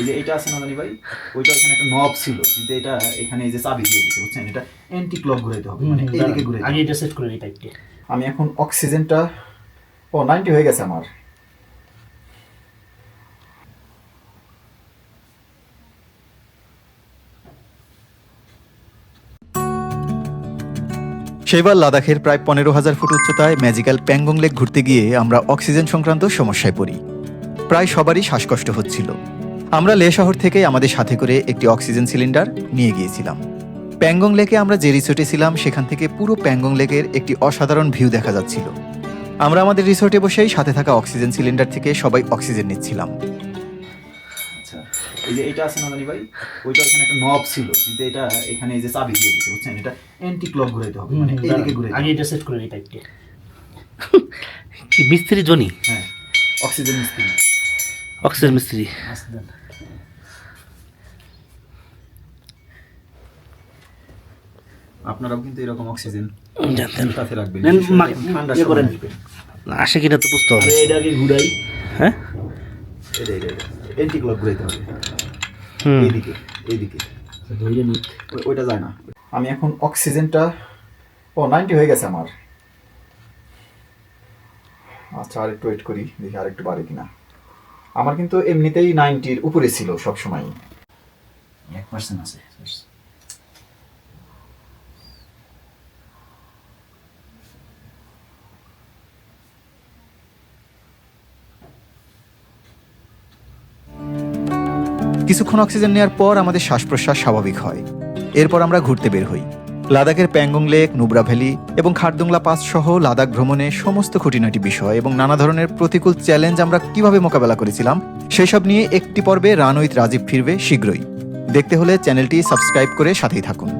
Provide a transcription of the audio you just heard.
এই যে এটা আছে না জানি ভাই ওইটা এখানে একটা নব ছিল কিন্তু এটা এখানে এই যে চাবি দিয়ে দিচ্ছে বুঝছেন? এটা অ্যান্টি ক্লক ঘুরাইতে হবে মানে এইদিকে আগে এটা সেট করে নিই পাইপটি আমি এখন অক্সিজেনটা ও নাইনটি হয়ে গেছে আমার। সেবার লাদাখের প্রায় পনেরো হাজার ফুট উচ্চতায় ম্যাজিক্যাল প্যাংগং লেক ঘুরতে গিয়ে আমরা অক্সিজেন সংক্রান্ত সমস্যায় পড়ি। প্রায় সবারই শ্বাসকষ্ট হচ্ছিল। আমরা লে শহর থেকে আমাদের সাথে করে একটি অক্সিজেন সিলিন্ডার নিয়ে গিয়েছিলাম। প্যাংগং লেকে আমরা যে রিসোর্টে ছিলাম সেখান থেকে পুরো প্যাংগং লেকের একটি অসাধারণ ভিউ দেখা যাচ্ছিল। আমরা আমাদের রিসোর্টে বসেই সাথে থাকা অক্সিজেন সিলিন্ডার থেকে সবাই অক্সিজেন নিচ্ছিলাম। আচ্ছা এই যে এটা আছে না ভাই ওইটা এখানে একটা নব ছিল কিন্তু এটা এখানে এই যে চাবি দিয়ে দিচ্ছে বুঝছেন? এটা অ্যান্টি ক্লক ঘুরাইতে হবে মানে এইদিকে ঘুরাইতে আগে এটা সেট করে নিই পাইপটি কি মিস্ত্রি জনি। হ্যাঁ অক্সিজেন মিস্ত্রি। অক্সিজেন মিস্ত্রি। আপনারাও কিন্তু এরকম অক্সিজেন সাথে রাখবেন। ইয়ে করেন। আসে কিনা তো বুঝতে হবে। ঘুরাই। হ্যাঁ? এটা এটা অ্যান্টি ক্লক ঘুরাইতে হবে। এইদিকে এইদিকে। ওই- ওইটা যায় না। আমি এখন অক্সিজেনটা ও নাইনটি হয়ে গেছে আমার। আচ্ছা আর একটু ওয়েট করি। দেখি আর একটু বাড়ে কিনা। আমার কিন্তু এমনিতেই নাইনটির উপরে ছিল সব সময় এক পার্সেন্ট আছে কিছুক্ষণ অক্সিজেন নেওয়ার পর আমাদের শ্বাস প্রশ্বাস স্বাভাবিক হয়। এরপর আমরা ঘুরতে বের হই। লাদাখের প্যাংগং লেক, নুব্রা ভ্যালি এবং খারদুংলা পাস সহ লাদাখ ভ্রমণে সমস্ত খুঁটিনাটি বিষয় এবং নানা ধরনের প্রতিকূল চ্যালেঞ্জ আমরা কীভাবে মোকাবেলা করেছিলাম, সেসব নিয়ে একটি পর্বে রানৈত রাজীব ফিরবে শীঘ্রই। দেখতে হলে চ্যানেলটি সাবস্ক্রাইব করে সাথেই থাকুন।